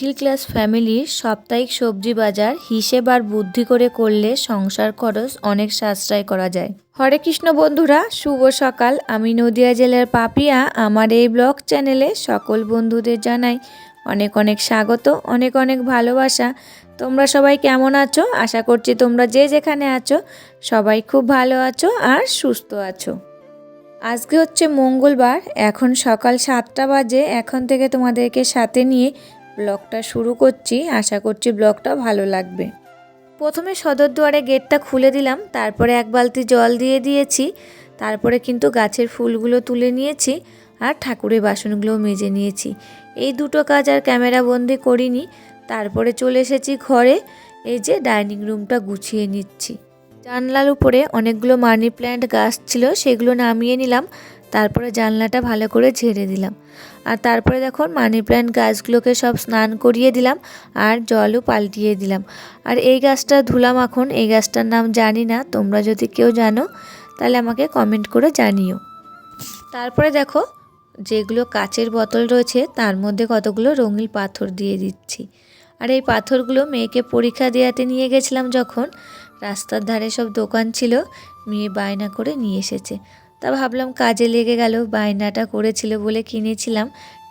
Middle class ফ্যামিলির সাপ্তাহিক সবজি বাজার হিসেব আর বুদ্ধি করে করলে সংসার খরচ অনেক সাশ্রয় করা যায়। হরে কৃষ্ণ বন্ধুরা, শুভ সকাল। আমি নদিয়া জেলার পাপিয়া। আমার এই ব্লগ চ্যানেলে সকল বন্ধুদের জানাই অনেক অনেক স্বাগত, অনেক অনেক ভালোবাসা। তোমরা সবাই কেমন আছো? আশা করছি তোমরা যে যেখানে আছো সবাই খুব ভালো আছো আর সুস্থ আছো। আজকে হচ্ছে মঙ্গলবার, এখন সকাল সাতটা বাজে। এখন থেকে তোমাদেরকে সাথে নিয়ে ব্লগটা শুরু করছি। আশা করছি ব্লগটা ভালো লাগবে। প্রথমে সদর দুয়ারে গেটটা খুলে দিলাম, তারপরে এক বালতি জল দিয়ে দিয়েছি, তারপরে কিন্তু গাছের ফুলগুলো তুলে নিয়েছি আর ঠাকুরের বাসনগুলোও মেজে নিয়েছি। এই দুটো কাজ আর ক্যামেরা বন্দি করিনি, তারপরে চলে এসেছি ঘরে, এই যে ডাইনিং রুমটা গুছিয়ে নিচ্ছি। জানলার উপরে অনেকগুলো মানি প্ল্যান্ট গাছ ছিল, সেগুলো নামিয়ে নিলাম, তারপরে জানলাটা ভালো করে ঝেড়ে দিলাম। আর তারপরে দেখো মানি প্ল্যান্ট গাছগুলোকে সব স্নান করিয়ে দিলাম আর জলও পাল্টিয়ে দিলাম। আর এই গাছটা ধুলাম এখন, এই গাছটার নাম জানি না, তোমরা যদি কেউ জানো, তাহলে আমাকে কমেন্ট করে জানিও। তারপরে দেখো, যেগুলো কাচের বোতল রয়েছে, তার মধ্যে কতগুলো রঙিন পাথর দিয়ে দিচ্ছি। আর এই পাথরগুলো মেয়েকে পরীক্ষা দেওয়াতে নিয়ে গেছিলাম যখন রাস্তার ধারে সব দোকান ছিল, মেয়ে বায়না করে নিয়ে এসেছে। তা ভাবলাম কাজে লেগে গেল, বায়নাটা করেছিল বলে কিনেছিলাম,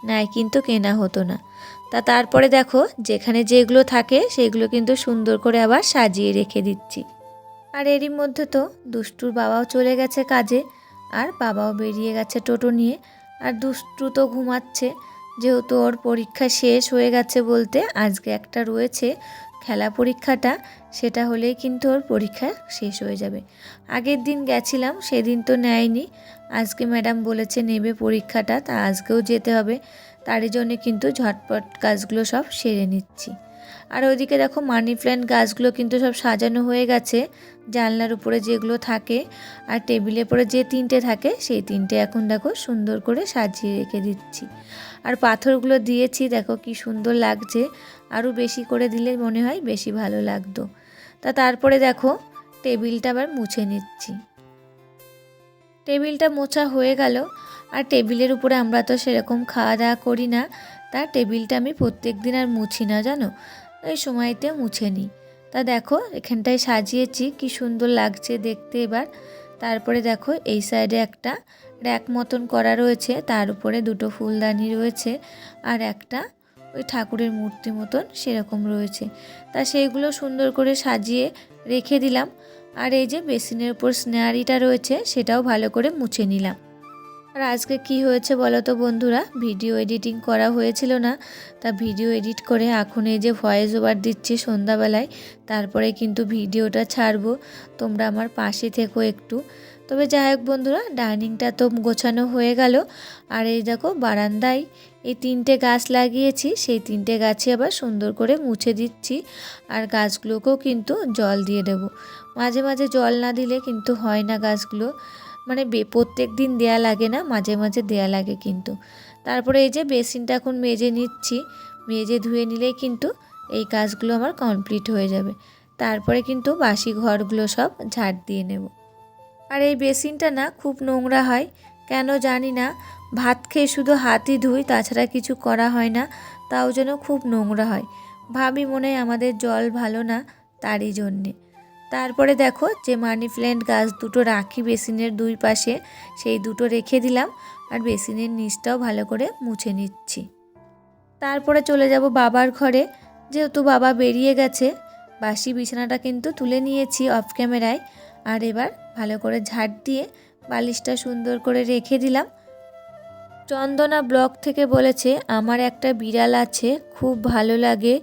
নাই কিন্তু কেনা হতো না। তা তারপরে দেখো, যেখানে যেগুলো থাকে, সেগুলো কিন্তু সুন্দর করে আবার সাজিয়ে রেখে দিচ্ছি। আর এরই মধ্যে তো দুষ্টুর বাবাও চলে গেছে কাজে, আর বাবাও বেরিয়ে গেছে টোটো নিয়ে। আর দুষ্টু তো ঘুমাচ্ছে, যেহেতু ওর পরীক্ষা শেষ হয়ে গেছে বলতে আজকে একটা রয়েছে খেলা পরীক্ষাটা, সেটা হলেই কিন্তু ওর পরীক্ষা শেষ হয়ে যাবে। আগের দিন গেছিলাম, সেদিন তো নেয়নি। আজকে ম্যাডাম বলেছে নেবে পরীক্ষাটা, তা আজকেও যেতে হবে। তারই জন্যে কিন্তু ঝটপট কাজগুলো সব সেরে নিচ্ছি। আর ওইদিকে দেখো মানি প্ল্যান্ট গাছগুলো কিন্তু সব সাজানো হয়ে গেছে, জানলার উপরে যেগুলো থাকে আর টেবিলের পরে যে তিনটে থাকে সেই তিনটে এখন দেখো সুন্দর করে সাজিয়ে রেখে দিচ্ছি। আর পাথরগুলো দিয়েছি দেখো কি সুন্দর লাগছে, আরও বেশি করে দিলে মনে হয় বেশি ভালো লাগতো। তা তারপরে দেখো টেবিলটা আবার মুছে নিচ্ছি। টেবিলটা মোছা হয়ে গেল, আর টেবিলের উপরে আমরা তো সেরকম খাওয়া দাওয়া করি না তা টেবিলটা আমি প্রত্যেক দিন আর মুছি না, জানো? এই সময়তে মুছে নিই তা দেখো, এখানটায় সাজিয়েছি, কি সুন্দর লাগছে দেখতে এবার। তারপরে দেখো, এই সাইডে একটা র্যাক মতন করা রয়েছে, তার উপরে দুটো ফুলদানি রয়েছে আর একটা ওই ঠাকুরের মূর্তি মতন সেরকম রয়েছে। তা সেইগুলো সুন্দর করে সাজিয়ে রেখে দিলাম। আর এই যে বেসিনের উপর স্নেয়ারিটা রয়েছে, সেটাও ভালো করে মুছে নিলাম। আর আজকে কি হয়েছে বলো তো বন্ধুরা? ভিডিও এডিটিং করা হয়েছিল না। তা ভিডিও এডিট করে এখন এই যে ভয়েস ওভার দিচ্ছি সন্ধ্যাবেলায়, তারপরে কিন্তু ভিডিওটা ছাড়বো। তোমরা আমার পাশে থেকো একটু। তবে যাই হোক বন্ধুরা ডাইনিংটা তো গোছানো হয়ে গেল। আর এই দেখো বারান্দায় এই তিনটে গাছ লাগিয়েছি, সেই তিনটে গাছে আবার সুন্দর করে মুছে দিচ্ছি। আর গাছগুলোকেও কিন্তু জল দিয়ে দেবো। মাঝে মাঝে জল না দিলে কিন্তু হয় না গাছগুলো। মানে বে, প্রত্যেক দিন দেয়া লাগে না, মাঝে মাঝে দেয়া লাগে কিন্তু। তারপরে এই যে বেসিনটা এখন মেজে নিচ্ছি, মেজে ধুয়ে নিলেই কিন্তু এই কাজগুলো আমার কমপ্লিট হয়ে যাবে। তারপরে কিন্তু বাসি ঘরগুলো সব ঝাড় দিয়ে নেব। আর এই বেসিনটা না খুব নোংরা হয়, কেন জানি না, ভাত খেয়ে শুধু হাতই ধুই, তাছাড়া কিছু করা হয় না, তাও যেন খুব নোংরা হয়। ভাবি মনে হয় আমাদের জল ভালো না, তারই জন্যে। তারপরে দেখো যে মানি প্ল্যান্ট গাছ দুটো রাখি বেসিনের দুই পাশে, সেই দুটো রেখে দিলাম আর বেসিনের নিচটাও ভালো করে মুছে নিচ্ছি। তারপরে চলে যাব বাবার ঘরে। যেহেতু বাবা বেরিয়ে গেছে, বাসি বিছানাটা কিন্তু তুলে নিয়েছি অফ ক্যামেরায়। আর এবার ভালো করে ঝাড় দিয়ে বালিশটা সুন্দর করে রেখে দিলাম। চন্দনা ব্লগ থেকে বলেছে, আমার একটা বিড়াল আছে, খুব ভালো লাগে।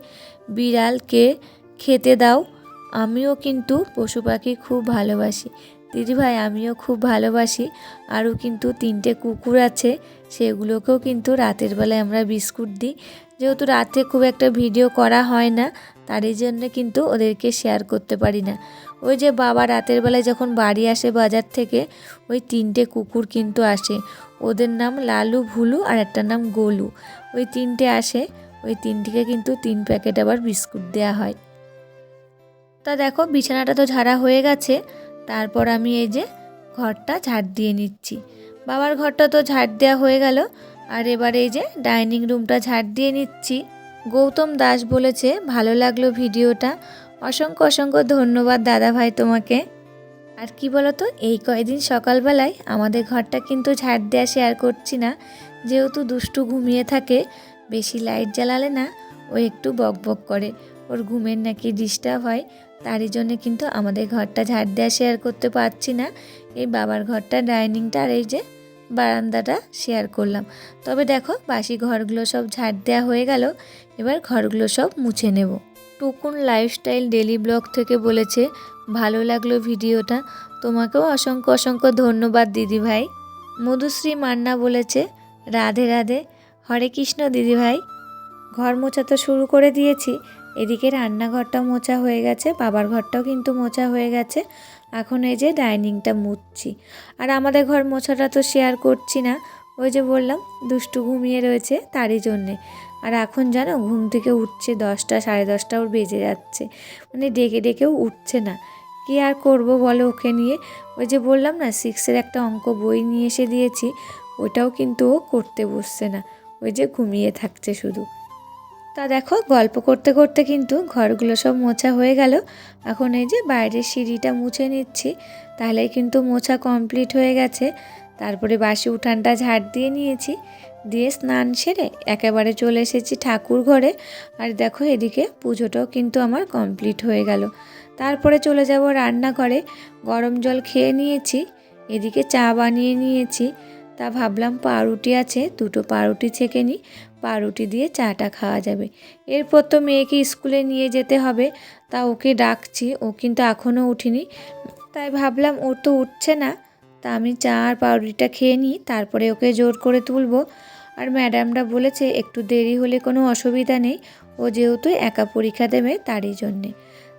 বিড়ালকে খেতে দাও। আমিও কিন্তু পশু পাখি খুব ভালোবাসি। দিদিভাই আমিও খুব ভালোবাসি। আরও কিন্তু তিনটে কুকুর আছে, সেগুলোকেও কিন্তু রাতের বেলায় আমরা বিস্কুট দিই। যেহেতু রাতে খুব একটা ভিডিও করা হয় না, তারই জন্য কিন্তু ওদেরকে শেয়ার করতে পারি না। ওই যে বাবা রাতের বেলায় যখন বাড়ি আসে বাজার থেকে, ওই তিনটে কুকুর কিন্তু আসে। ওদের নাম লালু, ভুলু আর একটা নাম গোলু। ওই তিনটে আসে, ওই তিনটিকে কিন্তু তিন প্যাকেট আবার বিস্কুট দেওয়া হয়। তা দেখো, বিছানাটা তো ঝাড়া হয়ে গেছে। তারপর আমি এই যে ঘরটা ঝাড় দিয়ে নিচ্ছি। বাবার ঘরটা তো ঝাড় দেওয়া হয়ে গেল। আর এবার এই যে ডাইনিং রুমটা ঝাড় দিয়ে নিচ্ছি। গৌতম দাস বলেছে, ভালো লাগল ভিডিওটা। অসংখ্য অসংখ্য ধন্যবাদ দাদা ভাই তোমাকে। আর কি বলতো, এই কয়দিন সকালবেলায় আমাদের ঘরটা কিন্তু ঝাড় দেওয়া শেয়ার করছি না। যেহেতু দুষ্টু ঘুমিয়ে থাকে, বেশি লাইট জ্বালালে না। ও একটু বক বক করে। ওর ঘুমের নাকি ডিস্টার্ব হয়, তারই জন্য কিন্তু আমাদের ঘরটা ঝাড় দেওয়া শেয়ার করতে পারছি না। এই বাবার ঘরটা ডাইনিংটা আর এই যে বারান্দাটা শেয়ার করলাম। তবে দেখো, বাসি ঘরগুলো সব ঝাড় দেওয়া হয়ে গেল। এবার ঘরগুলো সব মুছে নেব। টুকুন লাইফস্টাইল ডেলি ব্লগ থেকে বলেছে, ভালো লাগল ভিডিওটা। তোমাকেও অসংখ্য অসংখ্য ধন্যবাদ দিদি ভাই। মধুশ্রী মান্না বলেছে, রাধে রাধে। হরে কৃষ্ণ দিদি ভাই। ঘর মোছা তো শুরু করে দিয়েছি। এদিকে রান্নাঘরটা মোছা হয়ে গেছে, বাবার ঘরটাও কিন্তু মোছা হয়ে গেছে। এখন এই যে ডাইনিংটা মুছছি। আর আমাদের ঘর মোছাটা তো শেয়ার করছি না। ওই যে বললাম, দুষ্টু ঘুমিয়ে রয়েছে তারই জন্যে। আর এখন জানো, ঘুম থেকে উঠছে দশটা, সাড়ে দশটা ওর বেজে যাচ্ছে। মানে ডেকে ডেকেও উঠছে না। কি আর করব বলো ওকে নিয়ে? ওই যে বললাম না সিক্সের একটা অঙ্ক বই নিয়ে এসে দিয়েছি। ওটাও কিন্তু ও করতে বসছে না। ওই যে ঘুমিয়ে থাকছে শুধু। তা দেখো, গল্প করতে করতে কিন্তু ঘরগুলো সব মোছা হয়ে গেল। এখন এই যে বাইরের সিঁড়িটা মুছে নিচ্ছি তাহলে কিন্তু মোছা কমপ্লিট হয়ে গেছে। তারপরে বাসি উঠানটা ঝাড় দিয়ে নিয়েছি, দিয়ে স্নান সেরে একেবারে চলে এসেছি ঠাকুর ঘরে। আর দেখো এদিকে পুজোটাও কিন্তু আমার কমপ্লিট হয়ে গেল। তারপরে চলে যাব রান্নাঘরে, গরম জল খেয়ে নিয়েছি, এদিকে চা বানিয়ে নিয়েছি। তা ভাবলাম পাউরুটি আছে, দুটো পাউরুটি ছেঁকে নিই। পাউরুটি দিয়ে চাটা খাওয়া যাবে। এরপর তো মেয়েকে স্কুলে নিয়ে যেতে হবে, তা ওকে ডাকছি, ও কিন্তু এখনও উঠিনি। তাই ভাবলাম ও তো উঠছে না, তা আমি চা আর পাউরুটিটা খেয়ে নিই, তারপরে ওকে জোর করে তুলবো। আর ম্যাডামরা বলেছে একটু দেরি হলে কোনো অসুবিধা নেই, ও যেহেতু একা পরীক্ষা দেবে তারই জন্যে।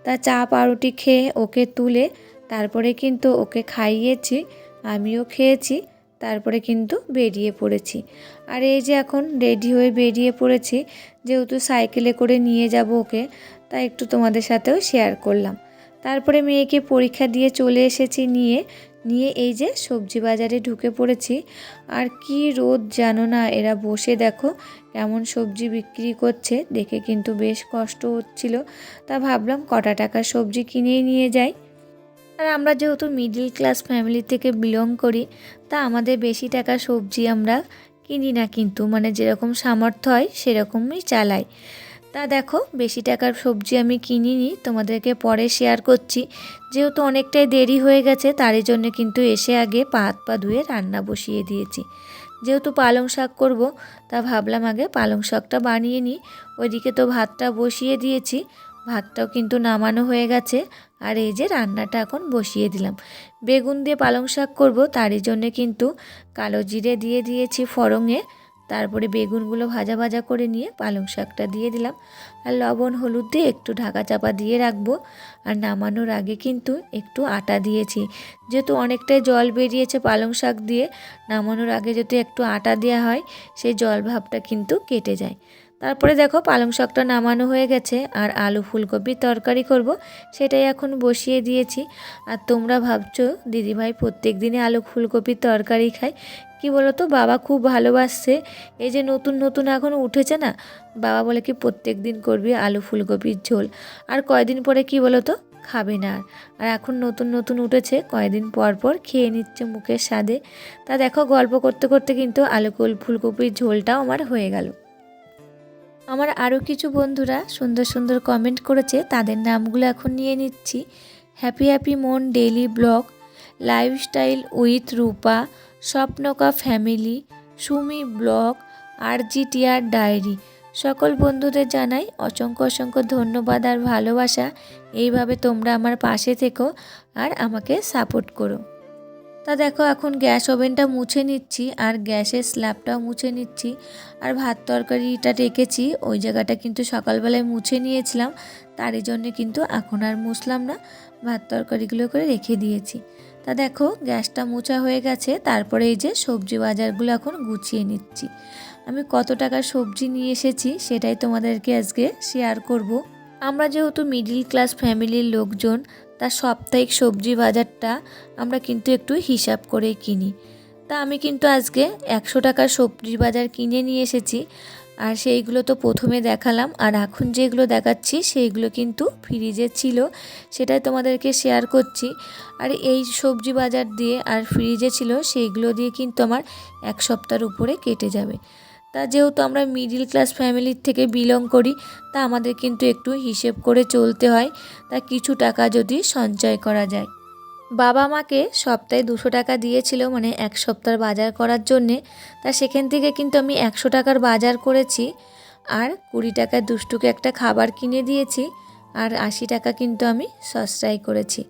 তা চা, পাউরুটি খেয়ে ওকে তুলে তারপরে কিন্তু ওকে খাইয়েছি, আমিও খেয়েছি। তারপরে কিন্তু বেরিয়ে পড়েছি। আর এই যে এখন রেডি হয়ে বেরিয়ে পড়েছি, যেহেতু সাইকেলে করে নিয়ে যাব ওকে, তাই একটু তোমাদের সাথেও শেয়ার করলাম। তারপরে মেয়েকে পরীক্ষা দিয়ে চলে এসেছি নিয়ে নিয়ে এই যে সবজি বাজারে ঢুকে পড়েছি। আর কি রোদ জানো না, এরা বসে দেখো কেমন সবজি বিক্রি করছে, দেখে কিন্তু বেশ কষ্ট হচ্ছিল। তা ভাবলাম কটা টাকার সবজি কিনেই নিয়ে যাই। আর আমরা যেহেতু মিডিল ক্লাস ফ্যামিলি থেকে বিলং করি, তা আমাদের বেশি টাকা সবজি আমরা কিনি না কিন্তু। মানে যেরকম সামর্থ্য হয়, সেরকমই চালাই। তা দেখো, বেশি টাকার সবজি আমি কিনিনি, তোমাদেরকে পরে শেয়ার করছি। যেহেতু অনেকটাই দেরি হয়ে গেছে তারই জন্য কিন্তু এসে আগে পা হাত পা ধুয়ে রান্না বসিয়ে দিয়েছি। যেহেতু পালং শাক করব, তা ভাবলাম আগে পালং শাকটা বানিয়ে নিই। ওইদিকে তো ভাতটা বসিয়ে দিয়েছি। ভাতটাও কিন্তু নামানো হয়ে গেছে। আর এই যে রান্নাটা এখন বসিয়ে দিলাম। বেগুন দিয়ে পালং শাক করব, তারই জন্যে কিন্তু কালো জিরে দিয়ে দিয়েছি ফড়ঙে তারপরে বেগুনগুলো ভাজা ভাজা করে নিয়ে পালং শাকটা দিয়ে দিলাম। আর লবণ, হলুদ দিয়ে একটু ঢাকা চাপা দিয়ে রাখব। আর নামানোর আগে কিন্তু একটু আটা দিয়েছি। যেহেতু অনেকটাই জল বেরিয়েছে পালং শাক দিয়ে, নামানোর আগে যদি একটু আটা দেওয়া হয়, সেই জল ভাবটা কিন্তু কেটে যায়। তারপরে দেখো পালং শাকটা নামানো হয়ে গেছে, আর আলু ফুলকপির তরকারি করব, সেটাই এখন বসিয়ে দিয়েছি। আর তোমরা ভাবছ, দিদিভাই প্রত্যেক দিনে আলু ফুলকপির তরকারি খায়, কি বলো তো বাবা খুব ভালোবাসছে। এই যে নতুন নতুন এখন উঠেছে না, বাবা বলে কি প্রত্যেক দিন করবি আলু ফুলকপির ঝোল, আর কয়দিন পরে কি বলো তো খাবে না আর। এখন নতুন নতুন উঠেছে, কয়দিন পর পর খেয়ে নিচ্ছে মুখের স্বাদে। তা দেখো গল্প করতে করতে কিন্তু আলু ফুলকপির ঝোলটাও আমার হয়ে গেল। আমার আরও কিছু বন্ধুরা সুন্দর সুন্দর কমেন্ট করেছে, তাদের নামগুলো এখন নিয়ে নিচ্ছি। হ্যাপি হ্যাপি মন daily blog lifestyle with Rupa স্বপ্নকা family Sumi blog আর জিটিআর ডায়েরি সকল বন্ধুদের জানাই অসংখ্য অসংখ্য ধন্যবাদ আর ভালোবাসা। এইভাবে তোমরা আমার পাশে থেকো আর আমাকে সাপোর্ট করো। তা দেখো, এখন গ্যাস ওভেনটা মুছে নিচ্ছি আর গ্যাসের স্ল্যাবটাও মুছে নিচ্ছি। আর ভাত তরকারিটা রেখেছি, ওই জায়গাটা কিন্তু সকালবেলায় মুছে নিয়েছিলাম, তারই জন্যে কিন্তু এখন আর মুছলাম না। ভাত তরকারিগুলো করে রেখে দিয়েছি। তা দেখো, গ্যাসটা মোছা হয়ে গেছে, তারপরে এই যে সবজি বাজারগুলো এখন গুছিয়ে নিচ্ছি। আমি কত টাকার সবজি নিয়ে এসেছি, সেটাই তোমাদেরকে আজকে শেয়ার করব। আমরা যেহেতু মিডিল ক্লাস ফ্যামিলির লোকজন তার সাপ্তাহিক সবজি বাজারটা আমরা কিন্তু একটু হিসাব করে কিনি। তা আমি কিন্তু আজকে একশো টাকার সবজি বাজার কিনে নিয়ে এসেছি। আর সেইগুলো তো প্রথমে দেখালাম। আর এখন যেগুলো দেখাচ্ছি, সেইগুলো কিন্তু ফ্রিজে ছিল। সেটাই তোমাদেরকে শেয়ার করছি। আর এই সবজি বাজার দিয়ে আর ফ্রিজে ছিল, সেইগুলো দিয়ে কিন্তু আমার এক সপ্তাহের উপরে কেটে যাবে। তা যেহেতু আমরা মিডিল ক্লাস ফ্যামিলির থেকে বিলং করি, তা আমাদের কিন্তু একটু হিসেব করে চলতে হয়। তা কিছু টাকা যদি সঞ্চয় করা যায়। বাবা মাকে সপ্তাহে দুশো টাকা দিয়েছিল মানে এক সপ্তাহ বাজার করার জন্যে। তা সেখান থেকে কিন্তু আমি একশো টাকার বাজার করেছি। আর কুড়ি টাকার দুষ্টুকে একটা খাবার কিনে দিয়েছি। আর আশি টাকা কিন্তু আমি সস্তায় করেছি।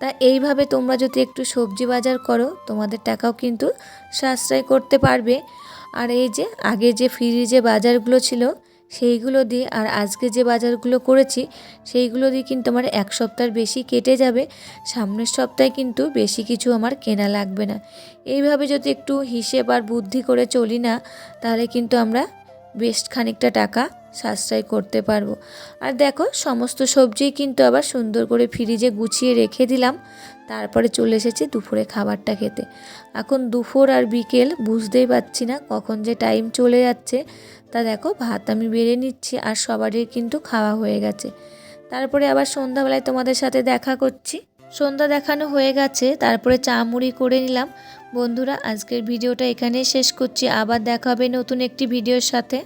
তা এইভাবে তোমরা যদি একটু সবজি বাজার করো, তোমাদের টাকাও কিন্তু সাশ্রয় করতে পারবে। আর এই যে আগে যে ফ্রিজে বাজারগুলো ছিল, সেইগুলো দিয়ে আর আজকে যে বাজারগুলো করেছি, সেইগুলো দিয়ে কিন্তু আমার এক সপ্তাহের বেশি কেটে যাবে। সামনের সপ্তাহে কিন্তু বেশি কিছু আমার কেনা লাগবে না। এইভাবে যদি একটু হিসেব আর বুদ্ধি করে চলি না, তাহলে কিন্তু আমরা বেশ খানিকটা টাকা সাশ্রয় করতে পারব। আর দেখো, সমস্ত সবজিই কিন্তু আবার সুন্দর করে ফ্রিজে গুছিয়ে রেখে দিলাম। তারপরে চলে এসেছি দুপুরে খাবারটা খেতে। এখন দুপুর আর বিকেল বুঝতেই পারছি না কখন যে টাইম চলে যাচ্ছে। তা দেখো, ভাত আমি বেড়ে নিচ্ছি আর সবারই কিন্তু খাওয়া হয়ে গেছে। তারপরে আবার সন্ধ্যাবেলায় তোমাদের সাথে দেখা করছি। সন্ধ্যা দেখানো হয়ে গেছে, তারপরে চা মুড়ি করে নিলাম। বন্ধুরা, আজকের ভিডিওটা এখানেই শেষ করছি। আবার দেখা হবে নতুন একটি ভিডিওর সাথে।